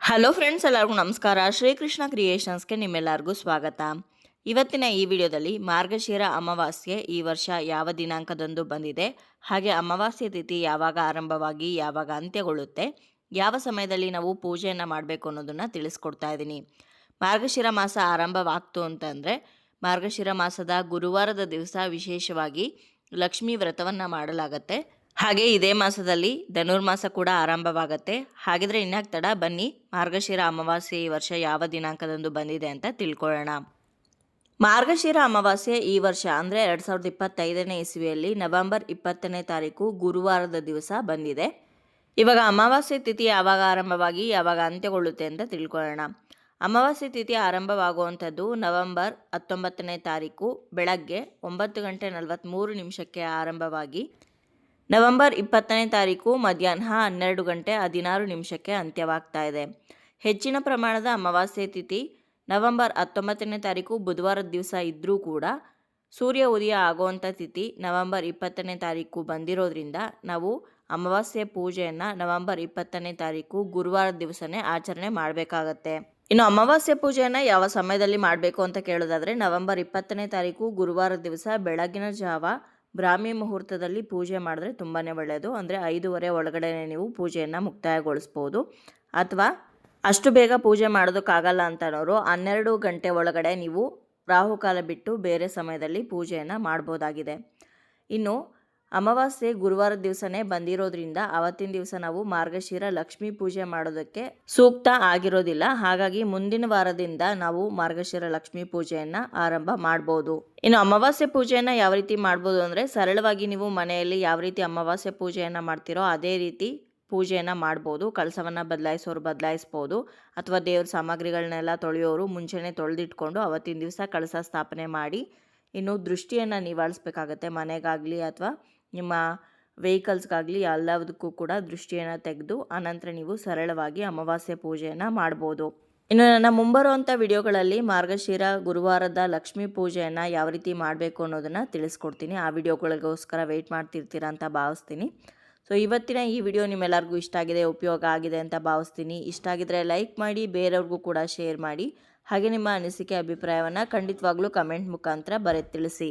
Hello friends, ಎಲ್ಲರಿಗೂ ನಮಸ್ಕಾರ. ಶ್ರೀಕೃಷ್ಣ ಕ್ರಿಯೇಷನ್ಸ್ಗೆ ನಿಮ್ಮೆಲ್ಲರಿಗೂ ಸ್ವಾಗತ. ಇವತ್ತಿನ ಈ ವಿಡಿಯೋದಲ್ಲಿ ಮಾರ್ಗಶಿರ ಅಮಾವಾಸ್ಯೆ ಈ ವರ್ಷ ಯಾವ ದಿನಾಂಕದಂದು ಬಂದಿದೆ, ಹಾಗೆ ಅಮಾವಾಸ್ಯೆ ತಿಥಿ ಯಾವಾಗ ಆರಂಭವಾಗಿ, ಯಾವಾಗ ಅಂತ್ಯಗೊಳ್ಳುತ್ತೆ, ಯಾವ ಸಮಯದಲ್ಲಿ ನಾವು ಪೂಜೆಯನ್ನು ಮಾಡಬೇಕು ಅನ್ನೋದನ್ನು ತಿಳಿಸ್ಕೊಡ್ತಾ ಇದ್ದೀನಿ. ಮಾರ್ಗಶಿರ ಮಾಸ ಆರಂಭವಾಗ್ತು ಅಂತಂದರೆ, ಮಾರ್ಗಶಿರ ಮಾಸದ ಗುರುವಾರದ ದಿವಸ ವಿಶೇಷವಾಗಿ ಲಕ್ಷ್ಮೀ ವ್ರತವನ್ನು ಮಾಡಲಾಗತ್ತೆ. ಹಾಗೆ ಇದೇ ಮಾಸದಲ್ಲಿ ಧನುರ್ಮಾಸ ಕೂಡ ಆರಂಭವಾಗತ್ತೆ. ಹಾಗಿದ್ರೆ ಇನ್ಯಾಕ್ ತಡ? ಬನ್ನಿ. ಮಾರ್ಗಶಿರ ಅಮಾವಾಸ್ಯೆ ಈ ವರ್ಷ ಯಾವ ದಿನಾಂಕದಂದು ಬಂದಿದೆ ಅಂತ ತಿಳ್ಕೊಳ್ಳೋಣ. ಮಾರ್ಗಶಿರ ಅಮಾವಾಸ್ಯೆ ಈ ವರ್ಷ ಅಂದರೆ ಎರಡು ಸಾವಿರದ ಇಪ್ಪತ್ತೈದನೇ ಇಸ್ವಿಯಲ್ಲಿ ನವೆಂಬರ್ ಇಪ್ಪತ್ತನೇ ತಾರೀಕು ಗುರುವಾರದ ದಿವಸ ಬಂದಿದೆ. ಇವಾಗ ಅಮಾವಾಸ್ಯೆ ತಿಥಿ ಯಾವಾಗ ಆರಂಭವಾಗಿ ಯಾವಾಗ ಅಂತ್ಯಗೊಳ್ಳುತ್ತೆ ಅಂತ ತಿಳ್ಕೊಳ್ಳೋಣ. ಅಮಾವಾಸ್ಯೆ ತಿಥಿ ಆರಂಭವಾಗುವಂಥದ್ದು ನವೆಂಬರ್ ಹತ್ತೊಂಬತ್ತನೇ ತಾರೀಕು ಬೆಳಗ್ಗೆ ಒಂಬತ್ತು ಗಂಟೆ ನಲವತ್ತ್ಮೂರು ನಿಮಿಷಕ್ಕೆ ಆರಂಭವಾಗಿ ನವೆಂಬರ್ ಇಪ್ಪತ್ತನೇ ತಾರೀಕು ಮಧ್ಯಾಹ್ನ ಹನ್ನೆರಡು ಗಂಟೆ ಹದಿನಾರು ನಿಮಿಷಕ್ಕೆ ಅಂತ್ಯವಾಗ್ತಾ ಇದೆ. ಹೆಚ್ಚಿನ ಪ್ರಮಾಣದ ಅಮಾವಾಸ್ಯೆ ತಿಥಿ, ನವೆಂಬರ್ ಹತ್ತೊಂಬತ್ತನೇ ತಾರೀಕು ಬುಧವಾರದ ದಿವಸ ಇದ್ದರೂ ಕೂಡ ಸೂರ್ಯ ಉದಯ ಆಗುವಂಥ ತಿಥಿ ನವೆಂಬರ್ ಇಪ್ಪತ್ತನೇ ತಾರೀಕು ಬಂದಿರೋದ್ರಿಂದ ನಾವು ಅಮಾವಾಸ್ಯೆ ಪೂಜೆಯನ್ನು ನವೆಂಬರ್ ಇಪ್ಪತ್ತನೇ ತಾರೀಕು ಗುರುವಾರದ ದಿವಸನೇ ಆಚರಣೆ ಮಾಡಬೇಕಾಗತ್ತೆ. ಇನ್ನು ಅಮಾವಾಸ್ಯೆ ಪೂಜೆಯನ್ನು ಯಾವ ಸಮಯದಲ್ಲಿ ಮಾಡಬೇಕು ಅಂತ ಕೇಳೋದಾದರೆ ನವೆಂಬರ್ ಇಪ್ಪತ್ತನೇ ತಾರೀಕು ಗುರುವಾರದ ದಿವಸ ಬೆಳಗಿನ ಜಾವ ಬ್ರಾಹ್ಮಿ ಮುಹೂರ್ತದಲ್ಲಿ ಪೂಜೆ ಮಾಡಿದ್ರೆ ತುಂಬಾ ಒಳ್ಳೆಯದು ಅಂದರೆ ಐದೂವರೆ ಒಳಗಡೆ ನೀವು ಪೂಜೆಯನ್ನು ಮುಕ್ತಾಯಗೊಳಿಸ್ಬೋದು. ಅಥವಾ ಅಷ್ಟು ಬೇಗ ಪೂಜೆ ಮಾಡೋದಕ್ಕಾಗಲ್ಲ ಅಂತನೋರು ಹನ್ನೆರಡು ಗಂಟೆ ಒಳಗಡೆ ನೀವು ರಾಹುಕಾಲ ಬಿಟ್ಟು ಬೇರೆ ಸಮಯದಲ್ಲಿ ಪೂಜೆಯನ್ನು ಮಾಡ್ಬೋದಾಗಿದೆ. ಇನ್ನು ಅಮಾವಾಸ್ಯೆ ಗುರುವಾರದ ದಿವಸನೇ ಬಂದಿರೋದ್ರಿಂದ ಅವತ್ತಿನ ದಿವಸ ನಾವು ಮಾರ್ಗಶಿರ ಲಕ್ಷ್ಮಿ ಪೂಜೆ ಮಾಡೋದಕ್ಕೆ ಸೂಕ್ತ ಆಗಿರೋದಿಲ್ಲ. ಹಾಗಾಗಿ ಮುಂದಿನ ವಾರದಿಂದ ನಾವು ಮಾರ್ಗಶಿರ ಲಕ್ಷ್ಮಿ ಪೂಜೆಯನ್ನು ಆರಂಭ ಮಾಡಬಹುದು ಇನ್ನು ಅಮಾವಾಸ್ಯೆ ಪೂಜೆಯನ್ನು ಯಾವ ರೀತಿ ಮಾಡ್ಬೋದು ಅಂದರೆ ಸರಳವಾಗಿ ನೀವು ಮನೆಯಲ್ಲಿ ಯಾವ ರೀತಿ ಅಮಾವಾಸ್ಯೆ ಪೂಜೆಯನ್ನು ಮಾಡ್ತೀರೋ ಅದೇ ರೀತಿ ಪೂಜೆಯನ್ನು ಮಾಡ್ಬೋದು. ಕಳಸವನ್ನು ಬದಲಾಯಿಸೋರು ಬದಲಾಯಿಸ್ಬೋದು. ಅಥವಾ ದೇವ್ರ ಸಾಮಗ್ರಿಗಳನ್ನೆಲ್ಲ ತೊಳೆಯೋರು ಮುಂಚೆನೆ ತೊಳೆದಿಟ್ಕೊಂಡು ಅವತ್ತಿನ ದಿವಸ ಕಳಸ ಸ್ಥಾಪನೆ ಮಾಡಿ ಇನ್ನು ದೃಷ್ಟಿಯನ್ನು ನಿವಾಳಿಸ್ಬೇಕಾಗತ್ತೆ ಮನೆಗಾಗಲಿ ಅಥವಾ ನಿಮ್ಮ ವೆಹಿಕಲ್ಸ್ಗಾಗಲಿ ಎಲ್ಲದಕ್ಕೂ ಕೂಡ ದೃಷ್ಟಿಯನ್ನು ತೆಗೆದು, ಆನಂತರ ನೀವು ಸರಳವಾಗಿ ಅಮಾವಾಸ್ಯೆ ಪೂಜೆಯನ್ನು ಮಾಡ್ಬೋದು. ಇನ್ನು ನನ್ನ ಮುಂಬರುವಂಥ ವಿಡಿಯೋಗಳಲ್ಲಿ ಮಾರ್ಗಶಿರ, ಗುರುವಾರದ ಲಕ್ಷ್ಮೀ ಪೂಜೆಯನ್ನು ಯಾವ ರೀತಿ ಮಾಡಬೇಕು ಅನ್ನೋದನ್ನು ತಿಳಿಸ್ಕೊಡ್ತೀನಿ. ಆ ವಿಡಿಯೋಗಳಿಗೋಸ್ಕರ ವೆಯ್ಟ್ ಮಾಡ್ತಿರ್ತೀರ ಅಂತ ಭಾವಿಸ್ತೀನಿ. ಸೊ ಇವತ್ತಿನ ಈ ವಿಡಿಯೋ ನಿಮ್ಮೆಲ್ಲರಿಗೂ ಇಷ್ಟ ಆಗಿದೆ, ಉಪಯೋಗ ಆಗಿದೆ ಅಂತ ಭಾವಿಸ್ತೀನಿ. ಇಷ್ಟ ಆಗಿದ್ರೆ ಲೈಕ್ ಮಾಡಿ, ಬೇರೆಯವ್ರಿಗೂ ಕೂಡ ಶೇರ್ ಮಾಡಿ. ಹಾಗೆ ನಿಮ್ಮ ಅನಿಸಿಕೆ, ಅಭಿಪ್ರಾಯವನ್ನು ಖಂಡಿತವಾಗ್ಲೂ ಕಮೆಂಟ್ ಮುಖಾಂತರ ಬರೆ ತಿಳಿಸಿ.